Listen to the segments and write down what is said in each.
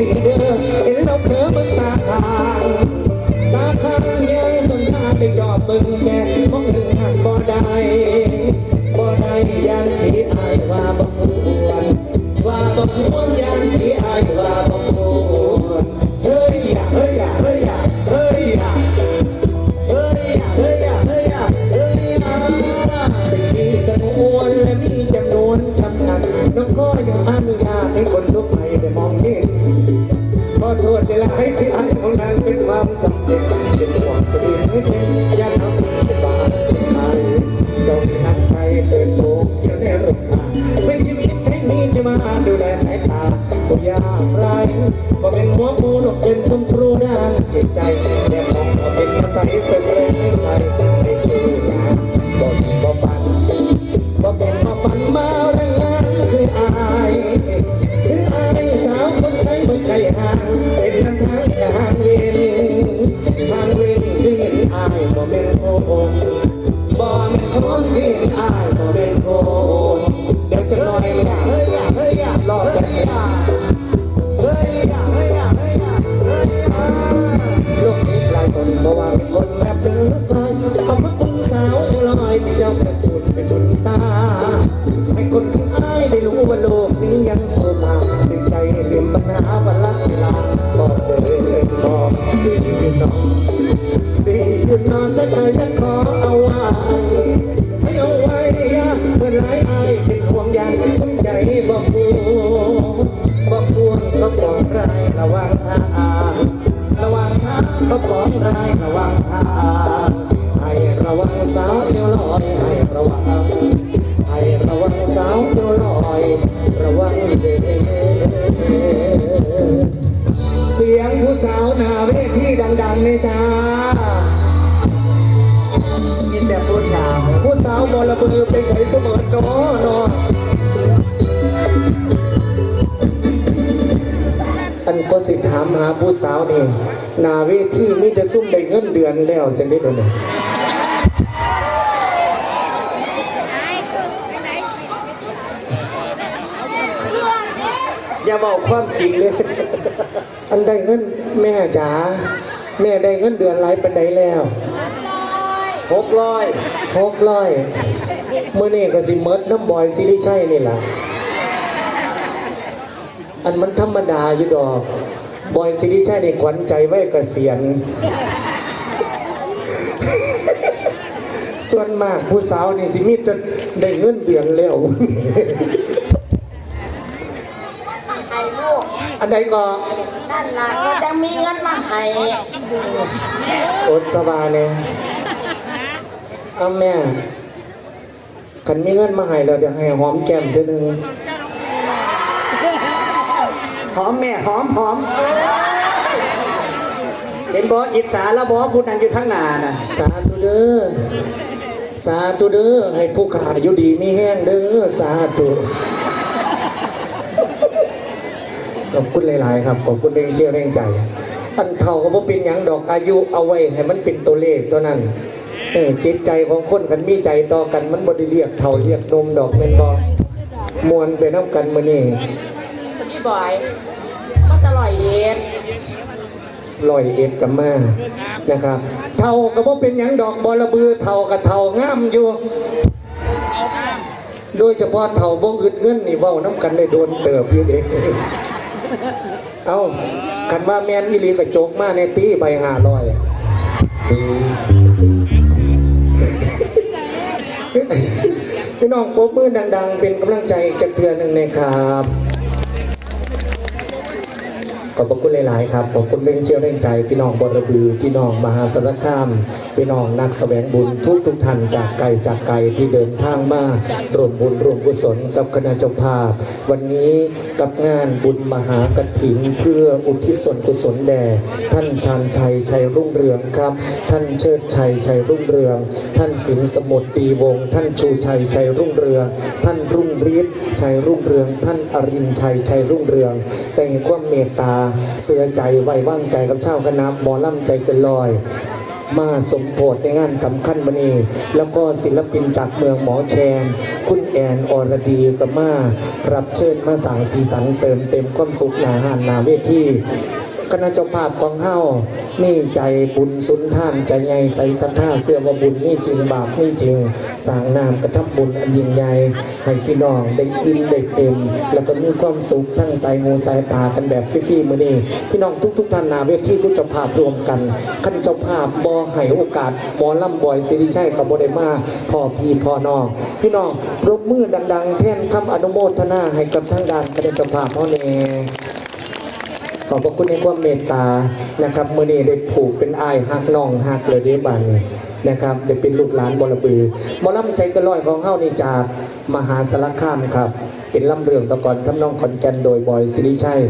ลีเด้อ ตั เลยจ้ากินแบบผู้สาวผู้สาวบอลบือไปใส่เสมอเนาะเนาะอันก็สิถามหาผู้สาวนี่หนาเวทีมีแต่ซุ่มได้เงินเดือนแล้วเสร็จได้เลยอย่าบอกความจริงเลย อันได้เงินแม่จ๋า แม่ได้เงินเดือนหลายปันใดแล้วหกร้อยหกร้อยเมื่อนี่ก็สิเมิดน้ำบอยซิริชัยนี่แหละอันมันธรรมดาอยู่ดอก บอยซิริชัยนี่ขวัญใจไว้เกษียณส่วนมากผู้สาวนี่สิมีแต่ได้เงินเดือนแล้วให้ลูกอันใดก็ นั่นล่ะก็จะมีเงินมาให้อดสบายเนี่ยเอาแม่ขันมีเงินมาให้แล้วเดี๋ยวให้หอมแก้มเทีนึงหอมแม่หอมหอมเห็นบออิจฉาแล้วบอพูดนั่งอยู่ข้างหน้าน่ะสาธุเด้อสาธุเด้อให้ผู้ขาอยู่ดีมีแห้งเด้อสาธุ ขอบคุณหลาย ๆ ครับขอบคุณเร่งเชื่อเร่งใจ อันเท่าก็บ่เป็นหยังดอกอายุเอาไว้ให้มันเป็นตัวเลขตัวนั้นเออจิตใจของคนกันมีใจต่อกันมันบ่ได้เรียกเท่าเรียกนมดอกแม่นบ่มวนไปน้ำกันมื้อนี้คนนี้บ่อยมันตลอดเย็นลอยเอ็ดกับมานะครับ เท่าก็บ่เป็นหยังดอกบอระบือเท่ากับเท่างามอยู่ โดยเฉพาะเท่าบ่อึดเงินนี่เว้าน้ำกันได้โดนเติบอยู่เด้ เอาคันว่าแมนอีลีกับโจกมาในตีใบหาลอยพี่น้องปรบมือดัง ๆ เป็นกำลังใจจากเทือหนึ่งนะครับ ขอบคุณหลาย ๆ ครับขอบคุณเร่งเชี่ยวเร่งใจพี่น้องบรบือพี่น้องมหาสารคามพี่น้องนักแสวงบุญทุกทุกท่านจากไกลจากไกลที่เดินทางมารวมบุญรวมกุศลกับคณะเจ้าภาพ วันนี้กับงานบุญมหากฐินเพื่ออุทิศส่วนกุศลแด่ท่านชาญชัยชัยรุ่งเรืองครับ ท่านเชิดชัยชัยรุ่งเรือง ท่านสินสมุทรตีวงศ์ท่านชูชัยชัยรุ่งเรือง ท่านรุ่งฤทธิ์ชัยรุ่งเรือง ท่านอรินชัยชัยรุ่งเรืองแต่ความเมตตาเสือใจไว้ว่างใจกับเช่าวคณะหมอลำใจเกันลอย มาสมโพธในงานสำคัญวันนี้ แล้วก็ศิลปินจากเมืองหมอแคนคุณแอนอรดีกับมา รับเชิญมาสั่งสีสันเติมเต็มความสุขหนาหานนาเวที คณะเจ้าภาพกองเฮานี่ใจบุญสุนท่านใจใหญ่ใส่ศรัทธาเสื้อว่าบุญนี่จริงบาปนี่จริงสร้างนามกระทับบุญอันยิ่งใหญ่ให้พี่น้องได้กินได้เต็ม แล้วก็มีความสุขทั้งสายงูสายตากันแบบฟรีๆมื้อนี้พี่น้องทุกๆท่านนาเวทีผู้เจ้าภาพรวมกันคันเจ้าภาพบ่ให้โอกาสหมอลำบอยสิริชัยกับบ่ได้มาพ่อพี่พ่อน้องพี่น้องปรบมือดัง ๆ แท่นคำอนุโมทนาให้กับทางด้านคณะเจ้าภาพเฮาแน่ อบพระคุณในความเมตตานะครับเมื่อนี้ได้ถูกเป็นอายฮักน้องฮักเลยเด้บานนี้นะครับได้เป็นลูกหลานบรบือหมอลำใจกระลอยของเฮานี่จากมหาสารคามครับ เป็นลำเรื่องตะกอนทำนองขอนแก่นโดยบอยสิริชัย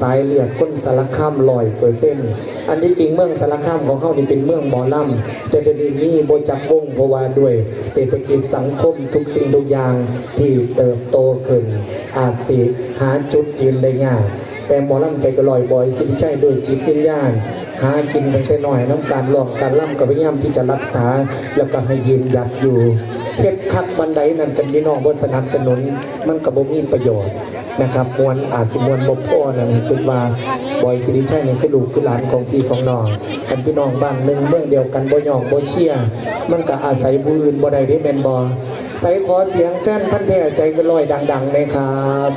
สายเลือดคนสารคามลอยเปอร์เซ็นต์อันที่จริงเมืองสารคามของเฮานี่เป็นเมืองหมอลำแต่เดี๋ยวนี้โบจักวงเพราะว่าด้วยเศรษฐกิจสังคมทุกสิ่งทุกอย่างที่เติบโตขึ้น อาจสิหาจุดยืนได้ยาก แต่หมอลำใจก็ลอยบอยสิริชัยโดยจิตวิญญาณหากินตั้งแต่น้อยน้ำการลองการล่ำกับพยายามที่จะรักษาแล้วก็ให้ยืนหยัดอยู่เพชรคักบันไดนั่นกันพี่น้องบ่สนับสนุนมันก็บ่มีประโยชน์นะครับมวลอาจสิมวลบ่พอนั่นคือว่าบอยสิริชัยนี่คือลูกคือหลานของพี่ของน้องกันพี่น้องบ้านหนึ่งเมืองเดียวกันบ่ยองบ่เชียมันก็อาศัยผู้อื่นบ่ได้เด้แมนบ่ใส่ขอเสียงแฟนพันแท้ใจก็ลอยดังๆเลยครับ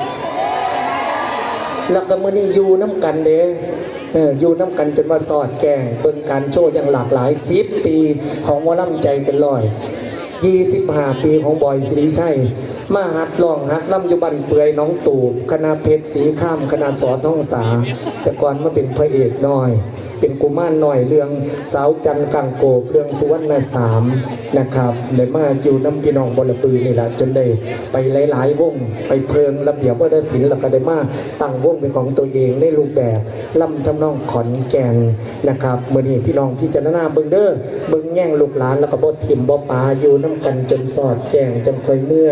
แล้วก็มื้อนี้อยู่น้ำกันเด้ออยู่น้ำกันจนมาสอดแกงเบิ่งการโชว์อย่างหลากหลายสิบปีของวอลำใจเป็นลอยยี่สิบห้าปีของบอยสิริชัยมาหัดลองหัดลำยุบันเปื่อยน้องตูบคณะเพชรสีข้ามคณะสอดน้องสา แต่ก่อนมาเป็นพระเอกน้อย เป็น กุมารหน่อยเรื่องสาวจันกังโกบเรื่องสุวรรณสามนะครับเลยมาอยู่น้ำพี่น้องบลปือนี่แหละจนได้ไปหลาย ๆ วง ไปเพลิงระเบียบวัฒนศิลป์แล้วก็ได้มาตั้งวงเป็นของตัวเองในรูปแบบล่ำทำนองขอนแก่นนะครับเมื่อนี้พี่น้องพิจารณาเบิงเด้อเบิงแง่งลูกหลานแล้วก็บ่ทิมบ่ปาอยู่น้ำกันจนสอดแกงจนค่อยเมื่อ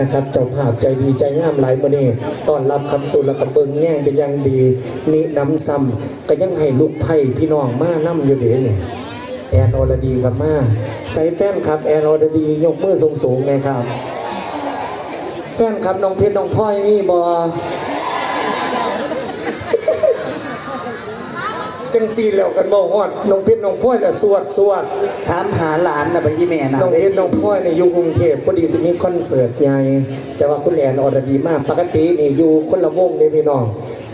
นะครับเจ้าภาพใจดีใจงามหลายเมื่อนี้ตอนรับคำสุนแล้วก็เบิงแง่งเป็นอย่างดีมีน้ำซ้ำก็ยังให้ลูกไผ่พี่น้องมานํอยู่เด้เนี่ยแอนอรดีครับมาใส่แฟนครับแอนอรดียกมือสูงสูงๆเลยครับ แฟนครับน้องเพชรน้องพลอยมีบอจังสีแล้วกันบอกฮอดน้องเพชรน้องพลอยละสวดสวดถามหาหลานนะไปยี่แม่นะน้องเพชรน้องพลอยเนี่ยอยู่กรุงเทพพอดีสิมีคอนเสิร์ตใหญ่แต่ว่าคุณแอนอรดีมากปกตินี่อยู่คนละวงเลยพี่น้อง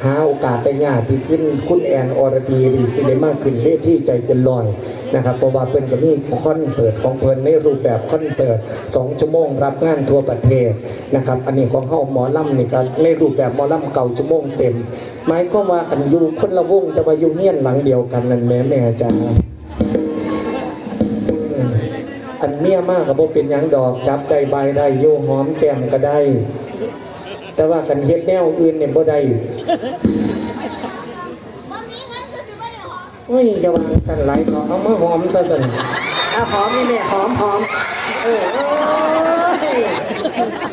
หาโอกาสได้ยากที่ขึ้นคุณแอนอรดีดีสิได้มากขึ้นเวทีใจเกินลอยนะครับเพราะว่าเพิ่นก็มีคอนเสิร์ตของเพิ่นในรูปแบบคอนเสิร์ตสองชั่วโมงรับงานทั่วประเทศนะครับอันนี้ของเฮาหมอลำนี่ก็ในรูปแบบหมอลำเก่าชั่วโมงเต็มหมายความว่าอันอยู่คนละวงแต่ว่าอยู่เฮียนหลังเดียวกันนั่นแม่แม่จ้าอันเมียมากกับโบเป็นยังดอกจับได้ใบได้โยหอมแก้มก็ได้ แต่ว่ากันเฮ็ดแนวอื่นเนี่ยบ่ได้โอ้ยจะวางสั่นไหลขอเอามาหอมซะสั่นอะหอมนี่แม่หอมหอมเออเอ้ย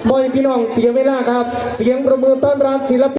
บ่อยพี่น้องเสียเวลาครับ เสียงประมือต้อนรับศิลปิน